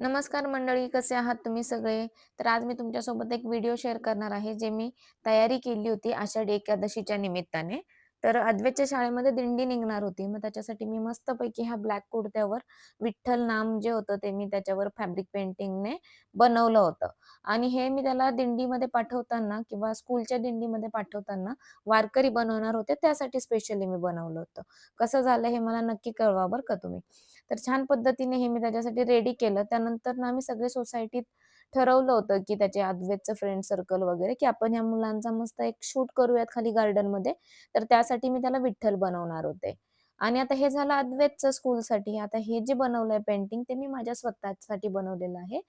नमस्कार मंडळी, कसे आहात तुम्ही सगळे? तर आज मी तुमच्यासोबत एक व्हिडिओ शेअर करणार आहे, जे मी तयारी केली होती आषाढी एकादशीच्या निमित्ताने. तर अद्वैतच्या शाळेमध्ये दिंडी निघणार होती. मग त्याच्यासाठी मी मस्तपैकी ह्या ब्लॅक कुर्त्यावर विठ्ठल नाम जे होतं, ते मी त्याच्यावर फॅब्रिक पेंटिंगने बनवलं होतं. आणि हे मी त्याला दिंडीमध्ये पाठवताना किंवा स्कूलच्या दिंडीमध्ये पाठवताना वारकरी बनवणार होते, त्यासाठी स्पेशली मी बनवलं होतं. कसं झालं हे मला नक्की कळवा बरं का तुम्ही. तर छान पद्धतीने हे मी त्याच्यासाठी रेडी केलं. त्यानंतर ना आम्ही सगळे सोसायटीत ठरवलं होतं, की त्याचे अद्वैतचं फ्रेंड सर्कल वगैरे, की आपण ह्या मुलांचा मस्त एक शूट करूयात खाली गार्डनमध्ये. तर त्यासाठी मी त्याला विठ्ठल बनवणार होते. आणि आता हे झालं अद्वैतचं स्कूलसाठी. आता हे जे बनवलंय पेंटिंग ते मी माझ्या स्वतःसाठी बनवलेलं आहे.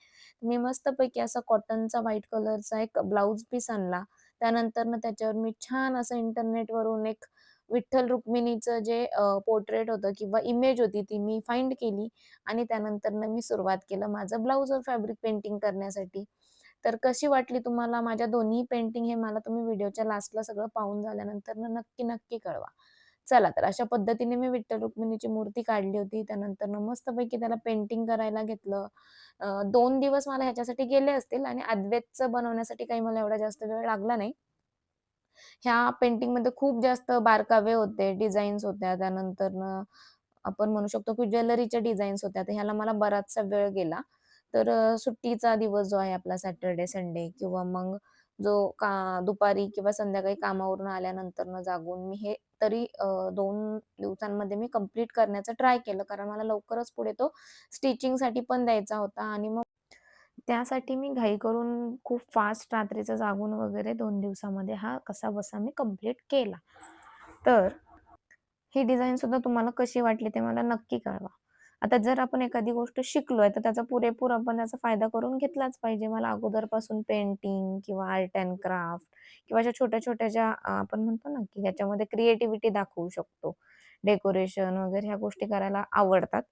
मी मस्तपैकी असा कॉटनचा व्हाईट कलरचा एक ब्लाउज पीस आणला. त्यानंतर ना त्याच्यावर मी छान असं इंटरनेटवरून एक विठ्ठल रुक्मिणीचं जे पोर्ट्रेट होतं किंवा इमेज होती ती मी फाइंड केली आणि त्यानंतरनं मी सुरुवात केलं माझं ब्लाउजवर फॅब्रिक पेंटिंग करण्यासाठी. तर कशी वाटली तुम्हाला माझ्या दोन्ही पेंटिंग हे मला तुम्ही व्हिडिओच्या लास्टला सगळं पाहून झाल्यानंतर नक्की, नक्की कळवा. चला तर अशा पद्धतीने मी विठ्ठल रुक्मिणीची मूर्ती काढली होती. त्यानंतर मस्तपैकी त्याला पेंटिंग करायला घेतलं. दोन दिवस मला ह्याच्यासाठी गेले असतील आणि अद्वैतचं बनवण्यासाठी काही मला एवढा जास्त वेळ लागला नाही. ह्या पेंटिंगमध्ये खूप जास्त बारकावे होते, डिझाईन्स होत्या. त्यानंतर आपण म्हणू शकतो की ज्वेलरीच्या डिझाईन्स होत्या. तर ह्याला मला बराचसा वेळ गेला. तर सुट्टीचा दिवस जो आहे आपला सॅटर्डे, संडे किंवा मग जो का दुपारी किंवा संध्याकाळी कामावरून आल्यानंतर जागून मी हे तरी दोन दिवसांमध्ये मी कंप्लीट करण्याचा ट्राय केलं. कारण मला लवकरच पुढे तो स्टिचिंगसाठी पण द्यायचा होता आणि मग त्यासाठी मी घाई करून खूप फास्ट रात्रीचं जागून वगैरे दोन दिवसामध्ये हा कसा बसा मी कंप्लीट केला. तर ही डिझाईन सुद्धा तुम्हाला कशी वाटली ते मला नक्की कळवा. आता जर आपण एखादी गोष्ट शिकलोय, तर त्याचा पुरेपूर आपण त्याचा फायदा करून घेतलाच पाहिजे. मला अगोदरपासून पेंटिंग किंवा आर्ट अँड क्राफ्ट किंवा अशा छोट्या-छोट्या ज्या आपण म्हणतो ना, की ज्याच्यामध्ये क्रिएटिव्हिटी दाखवू शकतो. डेकोरेशन वगैरे ह्या गोष्टी करायला आवडतात.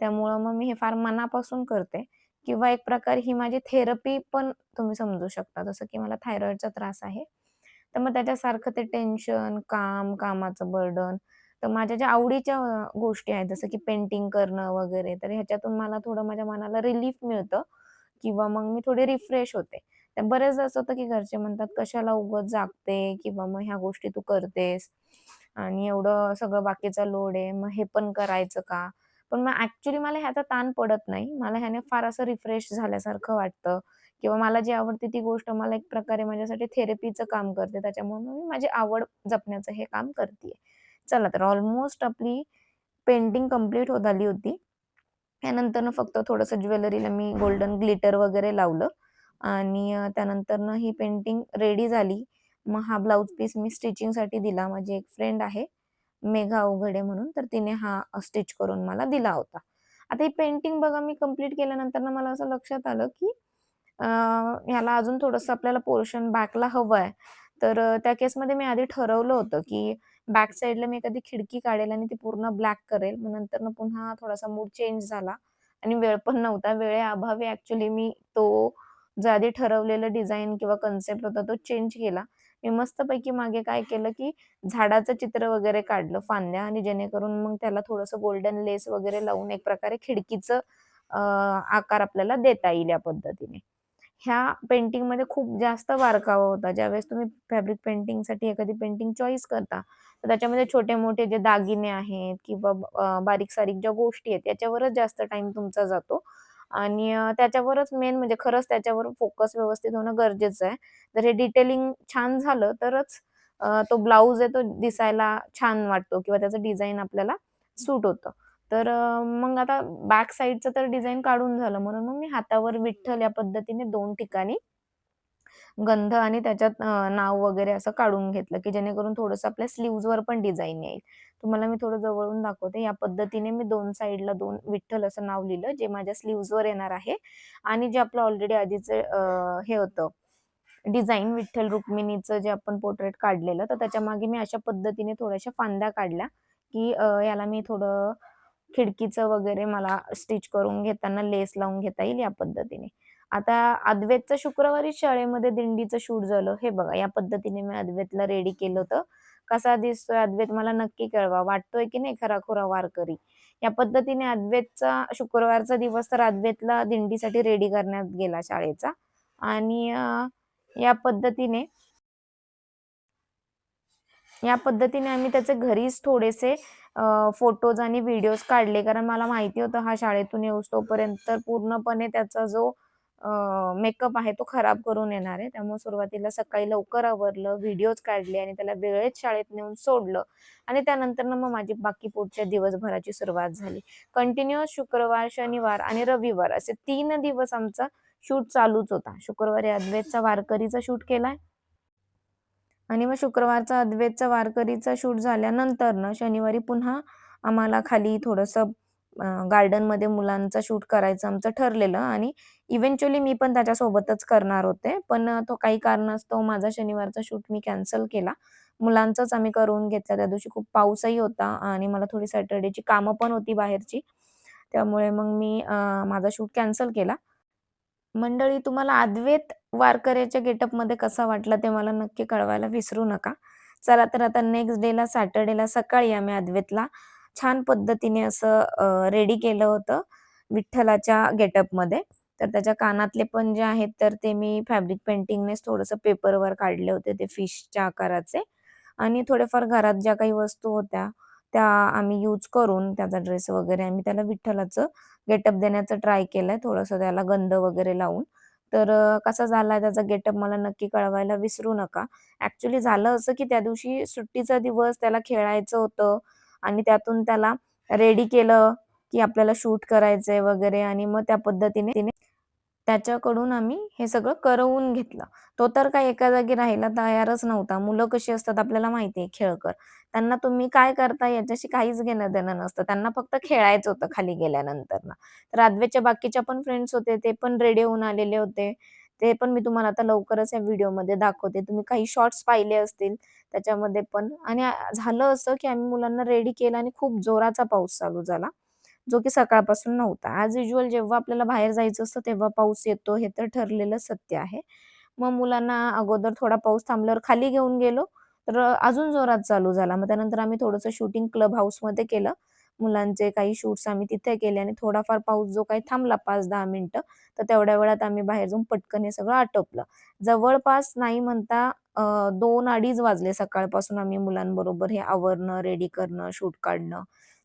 त्यामुळं मग मी हे फार मनापासून करते किंवा एक प्रकार ही माझी थेरपी पण तुम्ही समजू शकता. जसं की मला थायरॉइडचा त्रास आहे. तर मग त्याच्यासारखं ते टेन्शन, काम, कामाचं बर्डन तर माझ्या ज्या आवडीच्या गोष्टी आहेत जसं की पेंटिंग करणं वगैरे, तर ह्याच्यातून मला थोडं माझ्या मनाला रिलीफ मिळतं किंवा मग मी थोडी रिफ्रेश होते. तर बरेचदा असं होतं की घरचे म्हणतात, "कशाला उगाच जागते किंवा मग ह्या गोष्टी तू करतेस आणि एवढं सगळं बाकीचा लोड आहे, मग हे पण करायचं का?" पण मग ऍक्च्युली मला ह्याचा ताण पडत नाही. मला ह्याने फार असं रिफ्रेश झाल्यासारखं वाटतं किंवा मला जी आवडते ती गोष्ट मला एक प्रकारे माझ्यासाठी थेरपीचं काम करते. त्याच्यामुळे मी माझी आवड जपण्याचं हे काम करते चला तर ऑलमोस्ट आपली पेंटिंग कंप्लीट होत आली होती. त्यानंतरनं फक्त थोडंसं ज्वेलरीला मी गोल्डन ग्लिटर वगैरे लावलं आणि त्यानंतर त्यानंतरनं ही पेंटिंग रेडी झाली. मग हा ब्लाऊज पीस मी स्टिचिंगसाठी दिला. माझी एक फ्रेंड आहे, मेघा उघडे म्हणून, तर तिने हा स्टिच करून मला दिला होता. आता ही पेंटिंग बघा मी कंप्लीट केल्यानंतरनं मला असं लक्षात आलं, की ह्याला अजून थोडंसं आपल्याला पोर्शन बॅकला हवं आहे. तर त्या केसमध्ये मी आधी ठरवलं होतं, की बॅक साईडला मी एखादी खिडकी काढेल आणि ती पूर्ण ब्लॅक करेल. मग नंतरनं पुन्हा थोडासा मूड चेंज झाला आणि वेळ पण नव्हता. वेळेअभावी ऍक्च्युली मी तो जो आधी ठरवलेलं डिझाईन किंवा कन्सेप्ट होता तो चेंज केला. मी मस्तपैकी मागे काय केलं, की झाडाचं चित्र वगैरे काढलं फांद्या आणि जेणेकरून मग त्याला थोडंसं गोल्डन लेस वगैरे लावून एक प्रकारे खिडकीचं आकार आपल्याला देता येईल या पद्धतीने. ह्या पेंटिंगमध्ये खूप जास्त बारकावा होता. ज्यावेळेस तुम्ही फॅब्रिक पेंटिंगसाठी एखादी पेंटिंग चॉईस करता, तर त्याच्यामध्ये छोटे-मोठे जे दागिने आहेत किंवा बारीक-सारीक ज्या गोष्टी आहेत, त्याच्यावरच जास्त टाइम तुमचा जातो आणि त्याच्यावरच मेन म्हणजे खरंच त्याच्यावर फोकस व्यवस्थित होणं गरजेचं आहे. जर हे डिटेलिंग छान झालं, तरच तो ब्लाऊज आहे तो दिसायला छान वाटतो किंवा त्याचं डिझाईन आपल्याला सूट होतं. तर मग आता बॅक साईडचं तर डिझाईन काढून झालं, म्हणून मग मी हातावर विठ्ठल या पद्धतीने दोन ठिकाणी गंध आणि त्याच्यात नाव वगैरे असं काढून घेतलं, की जेणेकरून थोडंसं आपल्या स्लीव्जवर पण डिझाईन येईल. तुम्हाला मी थोडं जवळून दाखवते. या पद्धतीने मी दोन साईडला दोन विठ्ठल असं नाव लिहिलं, जे माझ्या स्लीव्जवर येणार आहे आणि जे आपलं ऑलरेडी आधीचं हे होतं डिझाईन विठ्ठल रुक्मिणीचं जे आपण पोर्ट्रेट काढलेलं, तर त्याच्यामागे मी अशा पद्धतीने थोड्याशा फांद्या काढल्या, की याला मी थोडं खिडकीचं वगैरे मला स्टिच करून घेताना लेस लावून घेता येईल या पद्धतीने. आता अद्वैतचं शुक्रवारी शाळेमध्ये दिंडीचं शूट झालं. हे बघा या पद्धतीने मी अद्वैतला रेडी केलं होतं. कसा दिसतोय अद्वैत मला नक्की कळवा. वाटतोय की नाही खराखुरा वारकरी? या पद्धतीने अद्वैतचा शुक्रवारचा दिवस तर अद्वैतला दिंडीसाठी रेडी करण्यात गेला शाळेचा आणि या पद्धतीने या पद्धतीने आम्ही त्याचे घरीच थोडेसे फोटोज आणि व्हिडिओज काढले कारण मला माहिती होतं हा शाळेतून येऊस तोपर्यंत पूर्णपणे त्याचा जो मेकअप आहे तो खराब करून येणार आहे. त्यामुळे सुरुवातीला सकाळी लवकर आवरलं व्हिडिओज काढले आणि त्याला वेळेत शाळेत नेऊन सोडलं आणि त्यानंतर मग माझी बाकी पुढच्या दिवसभराची सुरुवात झाली. कंटिन्युअस शुक्रवार शनिवार आणि रविवार असे तीन दिवस आमचा शूट चालूच होता. शुक्रवारी अद्वैतचा वारकरीचा शूट केलाय आणि मग शुक्रवारचा अद्वैतचा वारकरीचा शूट झाल्यानंतर ना शनिवारी पुन्हा आम्हाला खाली थोडंसं गार्डनमध्ये मुलांचा शूट करायचं आमचं ठरलेलं आणि इव्हेंच्युअली मी पण त्याच्यासोबतच करणार होते. पण तो काही कारणास्तव माझा शनिवारचा शूट मी कॅन्सल केला. मुलांचाच आम्ही करून घेतला. त्या दिवशी खूप पाऊसही होता आणि मला थोडी सॅटर्डेची कामं पण होती बाहेरची. त्यामुळे मग मी माझा शूट कॅन्सल केला. मंडळी तुम्हाला अद्वैत वारकऱ्याच्या गेटअपमध्ये कसा वाटला ते मला नक्की कळवायला विसरू नका. चला तर आता नेक्स्ट डेला सॅटर्डेला सकाळी आम्ही अद्वैतला छान पद्धतीने असं रेडी केलं होतं विठ्ठलाच्या गेटअपमध्ये तर त्याच्या कानातले पण जे आहेत तर ते मी फॅब्रिक पेंटिंगनेच थोडंसं पेपरवर काढले होते ते फिशच्या आकाराचे. आणि थोडेफार घरात ज्या काही वस्तू होत्या त्या आम्ही यूज करून त्याचा ड्रेस वगैरे आम्ही त्याला विठ्ठलाचं गेटअप देण्याचं ट्राय केलंय. थोडंसं त्याला गंध वगैरे लावून. तर कसा झाला त्याचा गेटअप मला नक्की कळवायला विसरू नका. ऍक्च्युली झालं असं की त्या दिवशी सुट्टीचा दिवस त्याला खेळायचं होतं. आणि त्यातून त्याला रेडी केलं की आपल्याला शूट करायचंय वगैरे आणि मग त्या पद्धतीने तिने त्याच्याकडून आम्ही हे सगळं करवून घेतलं. तो तर काही एका जागी राहायला तयारच नव्हता. मुलं कशी असतात आपल्याला माहिती आहे खेळकर. त्यांना तुम्ही काय करता याच्याशी काहीच घेणं देणं नसतं. त्यांना फक्त खेळायचं होतं खाली गेल्यानंतर ना तर आदवेच्या बाकीच्या पण फ्रेंड्स होते ते पण रेडी होऊन आलेले होते. ते पण मी तुम्हाला आता लवकरच या व्हिडिओमध्ये दाखवते. तुम्ही काही शॉर्ट्स पाहिले असतील त्याच्यामध्ये पण. आणि झालं असं की आम्ही मुलांना रेडी केलं आणि खूप जोराचा पाऊस चालू झाला जो की सकाळपासून नव्हता. ॲज युजल जेव्हा आपल्याला बाहेर जायचं असतं तेव्हा पाऊस येतो हे तर ठरलेलं सत्य आहे. मग मुलांना अगोदर थोडा पाऊस थांबल्यावर खाली घेऊन गेलो तर अजून जोरात चालू झाला. मग त्यानंतर आम्ही थोडंसं शूटिंग क्लब हाऊसमध्ये केलं. मुलांचे काही शूट्स आम्ही तिथे केले आणि थोडाफार पाऊस जो काही थांबला पाच दहा मिनिटं तर तेवढ्या वेळात आम्ही बाहेर जाऊन पटकन हे सगळं आटोपलं. जवळपास नाही म्हणता दोन अडीच वाजले सकाळपासून आम्ही मुलांबरोबर हे आवरणं रेडी करणं शूट काढणं.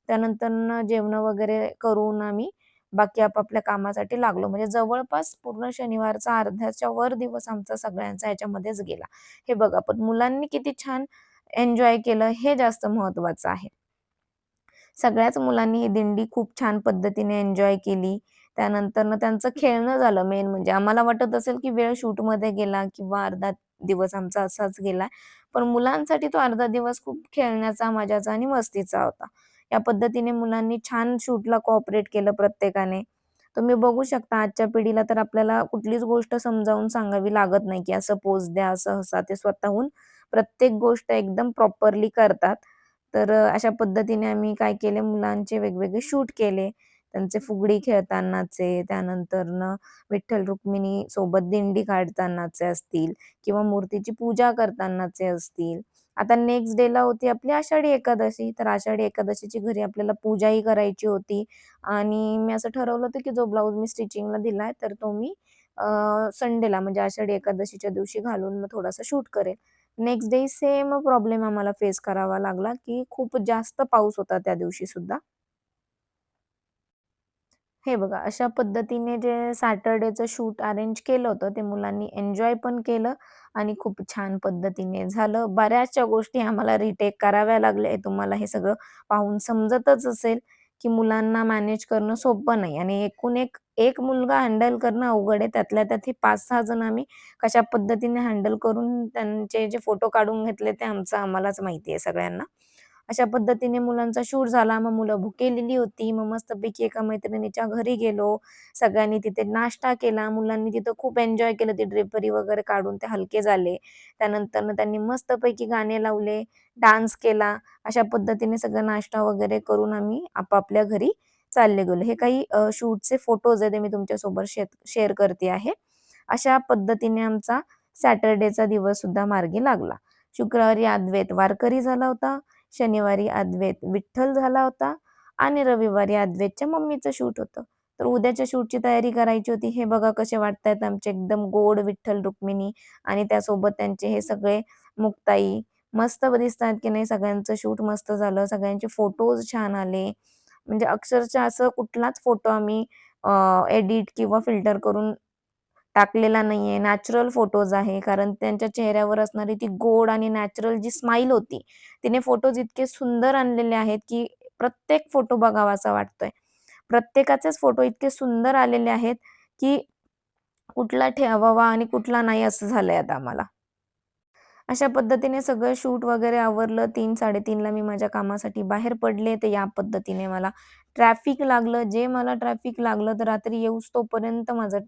त्यानंतर जेवण वगैरे करून आम्ही बाकी आपापल्या कामासाठी लागलो. म्हणजे जवळपास पूर्ण शनिवारचा अर्ध्याच्या वर दिवस आमचा सगळ्यांचा याच्यामध्येच गेला. हे बघा पण मुलांनी किती छान एन्जॉय केलं हे जास्त महत्वाचं आहे. सगळ्याच मुलांनी ही दिंडी खूप छान पद्धतीने एन्जॉय केली. त्यानंतर त्यांचं खेळणं झालं मेन म्हणजे. आम्हाला वाटत असेल की वेळ शूटमध्ये गेला किंवा अर्धा दिवस आमचा असाच गेला. पण मुलांसाठी तो अर्धा दिवस खूप खेळण्याचा मजाचा आणि मस्तीचा होता. या पद्धतीने मुलांनी छान शूटला कोऑपरेट केलं प्रत्येकाने. तुम्ही बघू शकता आजच्या पिढीला तर आपल्याला कुठलीच गोष्ट समजावून सांगावी लागत नाही की असं पोज द्या असं हसा. ते स्वतःहून प्रत्येक गोष्ट एकदम प्रॉपरली करतात. तर अशा पद्धतीने आम्ही काय केले मुलांचे वेगवेगळे शूट केले. त्यांचे फुगडी खेळतानाचे त्यानंतर विठ्ठल रुक्मिणी सोबत दिंडी काढतानाचे असतील किंवा मूर्तीची पूजा करतानाचे असतील. आता नेक्स्ट डेला होती आपली आषाढी एकादशी तर आषाढी एकादशीची घरी आपल्याला पूजाही करायची होती. आणि मी असं ठरवलं होतं की जो ब्लाऊज मी स्टिचिंगला दिलाय तर तो मी संडेला म्हणजे आषाढी एकादशीच्या दिवशी घालून मग थोडासा शूट करेल नेक्स्ट डे सेम प्रॉब्लेम आम्हाला फेस करावा लागला की खूप जास्त पाऊस होता त्या दिवशी सुद्धा. हे बघा अशा पद्धतीने जे सॅटर्डेचं शूट अरेंज केलं होतं ते मुलांनी एन्जॉय पण केलं आणि खूप छान पद्धतीने झालं. बऱ्याचशा गोष्टी आम्हाला रिटेक कराव्या लागल्या. तुम्हाला हे सगळं पाहून समजतच असेल की मुलांना मॅनेज करणं सोपं नाही आणि एकूण एक एक मुलगा हँडल करणं अवघड आहे. त्यातल्या त्यात हे पाच सहा जण आम्ही कशा पद्धतीने हँडल करून त्यांचे जे फोटो काढून घेतले ते आमचं आम्हालाच माहिती आहे सगळ्यांना. अशा पद्धतीने मुलांचा शूट झाला. मग मुलं भुकेलेली होती. मग मस्तपैकी एका मैत्रिणीच्या घरी गेलो. सगळ्यांनी तिथे नाश्ता केला. मुलांनी तिथं खूप एन्जॉय केलं. ती ड्रेपरी वगैरे काढून ते हलके झाले. त्यानंतर त्यांनी मस्तपैकी गाणे लावले डान्स केला. अशा पद्धतीने सगळं नाश्ता वगैरे करून आम्ही आपापल्या घरी चालले गेलो हे काही शूटचे फोटोज आहे ते मी तुमच्यासोबत शेअर करते आहे अशा पद्धतीने आमचा सॅटर्डेचा दिवस सुद्धा मार्गी लागला शुक्रवारी अद्वैत वारकरी झाला होता शनिवारी अद्वैत विठ्ठल झाला होता आणि रविवारी अद्वैतच्या मम्मीचं शूट होतं. तर उद्याच्या शूटची तयारी करायची होती. हे बघा कसे वाटतायत आमचे एकदम गोड विठ्ठल रुक्मिणी आणि त्यासोबत त्यांचे हे सगळे मुक्ताई. मस्त दिसतात की नाही सगळ्यांचं शूट मस्त झालं. सगळ्यांचे फोटोज छान आले. म्हणजे अक्षरशः असं कुठलाच फोटो आम्ही एडिट किंवा फिल्टर करून टाकलेला नाहीये. नॅचरल फोटोज आहे. कारण त्यांच्या चेहऱ्यावर असणारी ती गोड आणि नॅचरल जी स्माईल होती, तिने फोटोज इतके सुंदर आणलेले आहेत, की प्रत्येक फोटो बघावासा वाटतोय. प्रत्येकाचेच फोटो इतके सुंदर आलेले आहेत, की कुठला ठेवावा आणि कुठला नाही असं झालंय आता आम्हाला. अशा पद्धतीने सगळं शूट वगैरे आवरलं. 3:00-3:30ला मी माझ्या कामासाठी बाहेर पडले. तर या पद्धतीने मला ट्रॅफिक लागलं. जे मला ट्रॅफिक लागलं तर रात्री येऊस्तोपर्यंत माझं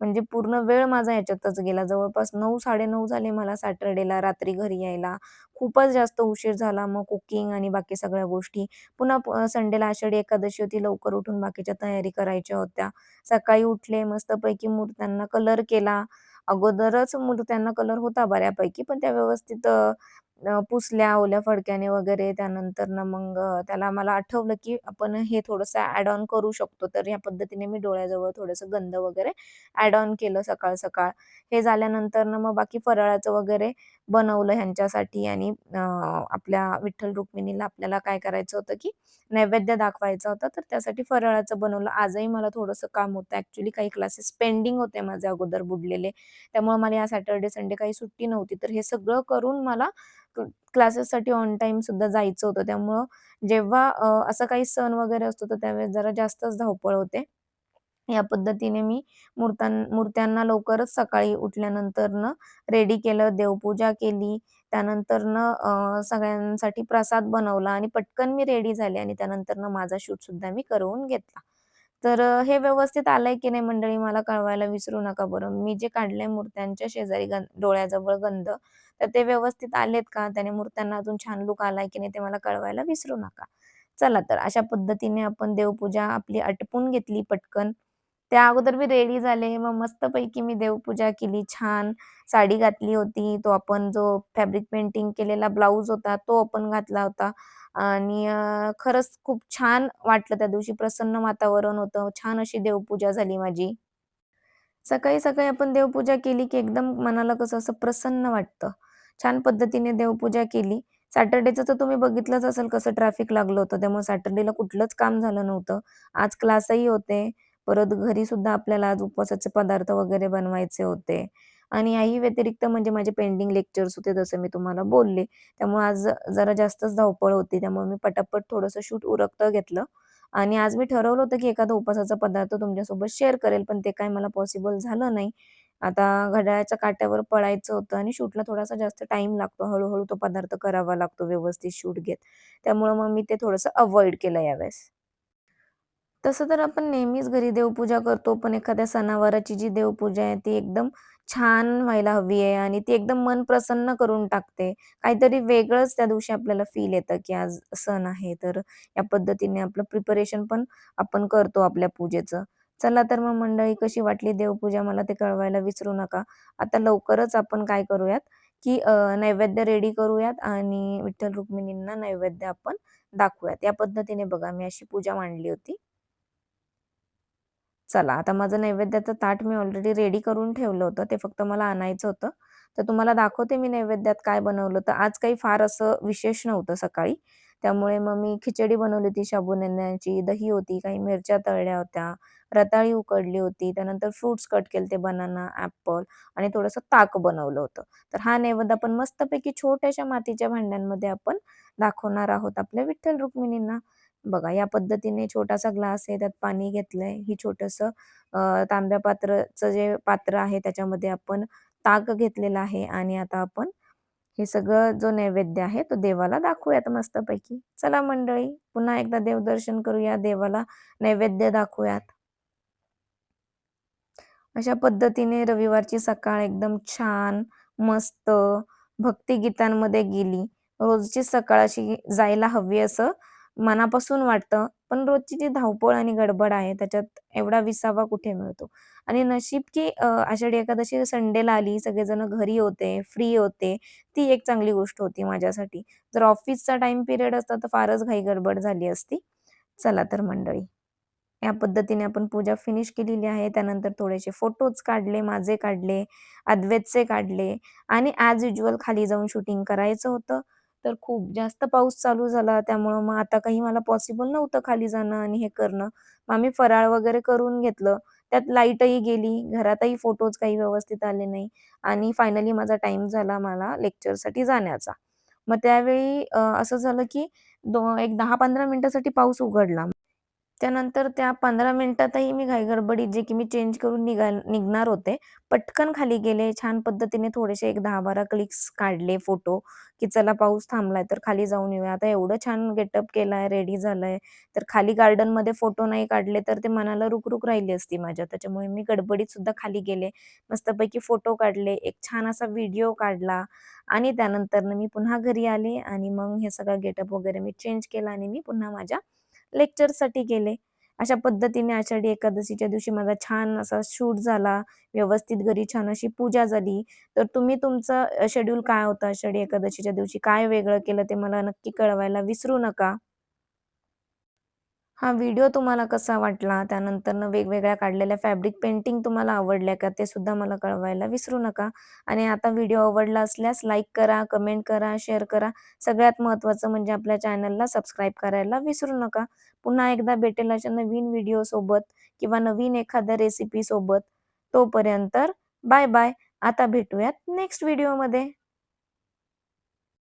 म्हणजे पूर्ण वेळ माझा ह्याच्यातच गेला. जवळपास 9-9:30 झाले मला सॅटर्डेला रात्री घरी यायला. खूपच जास्त उशीर झाला. मग कुकिंग आणि बाकी सगळ्या गोष्टी. पुन्हा संडेला आषाढी एकादशी होती. लवकर उठून बाकीच्या तयारी करायच्या होत्या. सकाळी उठले, मस्तपैकी मूर्त्यांना कलर केला. अगोदरच मूर्त्यांना कलर होता बऱ्यापैकी, पण त्या व्यवस्थित पुसल्या ओल्या फडक्याने वगैरे. त्यानंतरनं मग त्याला मला आठवलं, की आपण हे थोडंसं ॲड ऑन करू शकतो. तर या पद्धतीने मी डोळ्याजवळ थोडंसं गंध वगैरे ॲड ऑन केलं सकाळ-सकाळ. हे झाल्यानंतर ना मग बाकी फराळाचं वगैरे बनवलं ह्यांच्यासाठी आणि आपल्या विठ्ठल रुक्मिणीला आपल्याला काय करायचं होतं, की नैवेद्य दाखवायचा होता. तर त्यासाठी फराळाचं बनवलं. आजही मला थोडंसं काम होतं. ॲक्चुअली काही क्लासेस पेंडिंग होते माझे अगोदर बुडलेले. त्यामुळे मला या सॅटर्डे, संडे काही सुट्टी नव्हती. तर हे सगळं करून मला क्लासेससाठी ऑन टाइम सुद्धा जायचं होतं. त्यामुळं जेव्हा असं काही सण वगैरे असतो, तर त्यावेळेस जरा जास्तच धावपळ होते. या पद्धतीने मी मूर्तां मूर्त्यांना लवकरच सकाळी उठल्यानंतरनं रेडी केलं, देवपूजा केली. त्यानंतरनं सगळ्यांसाठी प्रसाद बनवला आणि पटकन मी रेडी झाले आणि त्यानंतरनं माझा शूट सुद्धा मी करवून घेतला. तर हे व्यवस्थित आलंय की नाही मंडळी मला कळवायला विसरू नका बरं. मी जे काढलंय मूर्त्यांच्या शेजारी गं डोळ्याजवळ गंध, तर ते व्यवस्थित आलेत का? त्याने मूर्त्यांना अजून छान लूक आलाय की नाही ते मला कळवायला विसरू नका. चला तर अशा पद्धतीने आपण देवपूजा आपली आटपून घेतली पटकन. त्या अगोदर मी रेडी झाले. मग मस्तपैकी मी देवपूजा केली. छान साडी घातली होती. तो आपण जो फॅब्रिक पेंटिंग केलेला ब्लाऊज होता, तो आपण घातला होता. आणि खरंच खूप छान वाटलं त्या दिवशी. प्रसन्न वातावरण होतं. छान अशी देवपूजा झाली माझी. सकाळी-सकाळी आपण देवपूजा केली, की एकदम मनाला कसं असं प्रसन्न वाटतं. छान पद्धतीने देवपूजा केली. सॅटर्डेचं तर तुम्ही बघितलंच असेल कसं ट्रॅफिक लागलं होतं. त्यामुळे सॅटर्डेला कुठलंच काम झालं नव्हतं. आज क्लासही होते. परत घरी सुद्धा आपल्याला आज उपवासाचे पदार्थ वगैरे बनवायचे होते. आणि याही व्यतिरिक्त म्हणजे माझे पेंडिंग लेक्चर्स होते जसं मी तुम्हाला बोलले. त्यामुळे आज जरा जास्तच धावपळ होती. त्यामुळे मी पटापट थोडंसं शूट उरकतं घेतलं. आणि आज मी ठरवलं होतं, की एखादा उपवासाचा पदार्थ तुमच्यासोबत शेअर करेल, पण ते काय मला पॉसिबल झालं नाही. आता घड्याळाच्या काट्यावर पळायचं होतं आणि शूटला थोडासा जास्त टाइम लागतो. हळूहळू तो पदार्थ करावा लागतो व्यवस्थित शूट घेत. त्यामुळं मग मी ते थोडंसं अवॉइड केलं यावेळेस. तसं तर आपण नेहमीच घरी देवपूजा करतो, पण एखाद्या सणावाराची जी देवपूजा आहे ती एकदम छान व्हायला हवी आहे आणि ती एकदम मन प्रसन्न करून टाकते. काहीतरी वेगळंच त्या दिवशी आपल्याला फील येतं, की आज सण आहे. तर या पद्धतीने आपलं प्रिपरेशन पण आपण करतो आपल्या पूजेचं. चला तर मग मंडळी कशी वाटली देवपूजा मला ते कळवायला विसरू नका. आता लवकरच आपण काय करूयात, की नैवेद्य रेडी करूयात आणि विठ्ठल रुक्मिणींना नैवेद्य आपण दाखवूयात. या पद्धतीने बघा मी अशी पूजा मांडली होती. चला आता माझं नैवेद्याचं ताट मी ऑलरेडी रेडी करून ठेवलं होतं. ते फक्त मला आणायचं होतं. तर तुम्हाला दाखवते मी नैवेद्यात काय बनवलं. तर आज काही फार असं विशेष नव्हतं सकाळी. त्यामुळे मग मी खिचडी बनवली होती साबुदाण्याची, दही होती, काही मिरच्या तळल्या होत्या, रताळी उकडली होती, त्यानंतर फ्रुट्स कट केले ते बनाना, ॲपल आणि थोडंसं ताक बनवलं होतं. तर हा नैवेद्य आपण मस्तपैकी छोट्याशा मातीच्या भांड्यांमध्ये आपण दाखवणार आहोत आपल्या विठ्ठल रुक्मिणींना. बघा या पद्धतीने छोटासा ग्लास आहे त्यात पाणी घेतलंय. ही छोटंसं तांब्या पात्रचं जे पात्र आहे त्याच्यामध्ये आपण ताक घेतलेलं आहे आणि आता आपण हे सगळं जो नैवेद्य आहे तो देवाला दाखवूयात मस्तपैकी. चला मंडळी पुन्हा एकदा देवदर्शन करूया, देवाला नैवेद्य दाखवूयात. अशा पद्धतीने रविवारची सकाळ एकदम छान, मस्त भक्तिगीतांमध्ये गेली. रोजची सकाळ अशी जायला हवी असं मनापासून वाटतं. पण रोजची जी धावपळ आणि गडबड आहे त्याच्यात एवढा विसावा कुठे मिळतो. आणि नशीब की आषाढी एकादशी संडेला आली, सगळेजण घरी होते, फ्री होते. ती एक चांगली गोष्ट होती माझ्यासाठी. जर ऑफिसचा टाईम पिरियड असता तर फारच घाई गडबड झाली असती. चला तर मंडळी या पद्धतीने आपण पूजा फिनिश केलेली आहे त्यानंतर थोडेसे फोटोज काढले माझे काढले अद्वैतचे काढले आणि ॲज युजल खाली जाऊन शूटिंग करायचं होतं तर खूप जास्त पाऊस चालू झाला. त्यामुळं मग आता काही मला पॉसिबल नव्हतं खाली जाणं आणि हे करणं. मग आम्ही फराळ वगैरे करून घेतलं. त्यात लाईटही गेली. घरातही फोटोज काही व्यवस्थित आले नाही. आणि फायनली माझा टाइम झाला मला लेक्चरसाठी जाण्याचा. मग त्यावेळी असं झालं की दो एक दहा पंधरा मिनिटासाठी पाऊस उघडला. त्यानंतर त्या पंधरा मिनिटातही मी घाईगडबडीत जे की मी चेंज करून निघा निघणार होते पटकन खाली गेले छान पद्धतीने थोडेसे एक दहा बारा क्लिक्स काढले फोटो की चला पाऊस थांबलाय तर खाली जाऊन येऊया. आता एवढं छान गेटअप केलाय रेडी झालंय तर खाली गार्डनमध्ये फोटो नाही काढले तर ते मनाला रुकरुक राहिली असती माझ्या. त्याच्यामुळे मी गडबडीत सुद्धा खाली गेले मस्तपैकी फोटो काढले एक छान असा व्हिडिओ काढला आणि त्यानंतर मी पुन्हा घरी आले आणि मग हे सगळं गेटअप वगैरे मी चेंज केला आणि मी पुन्हा माझ्या लेक्चरसाठी गेले. अशा पद्धतीने आषाढी एकादशीच्या दिवशी माझा छान असा शूट झाला. व्यवस्थित घरी छान अशी पूजा झाली. तर तुम्ही तुमचं शेड्यूल काय होतं आषाढी एकादशीच्या दिवशी? काय वेगळं केलं ते मला नक्की कळवायला विसरू नका. हा व्हिडिओ तुम्हाला कसा वाटला? त्यानंतर वेगवेगळ्या काढलेल्या फॅब्रिक पेंटिंग तुम्हाला आवडल्या का? ते सुद्धा मला कळवायला विसरू नका. आणि आता व्हिडिओ आवडला असल्यास लाईक करा कमेंट करा शेअर करा. सगळ्यात महत्त्वाचं म्हणजे आपल्या चॅनलला सबस्क्राईब करायला विसरू नका. पुन्हा एकदा भेटेल अशा नवीन व्हिडिओ सोबत किंवा नवीन एखाद्या रेसिपी सोबत. तोपर्यंत बाय बाय. आता भेटूयात नेक्स्ट व्हिडिओमध्ये.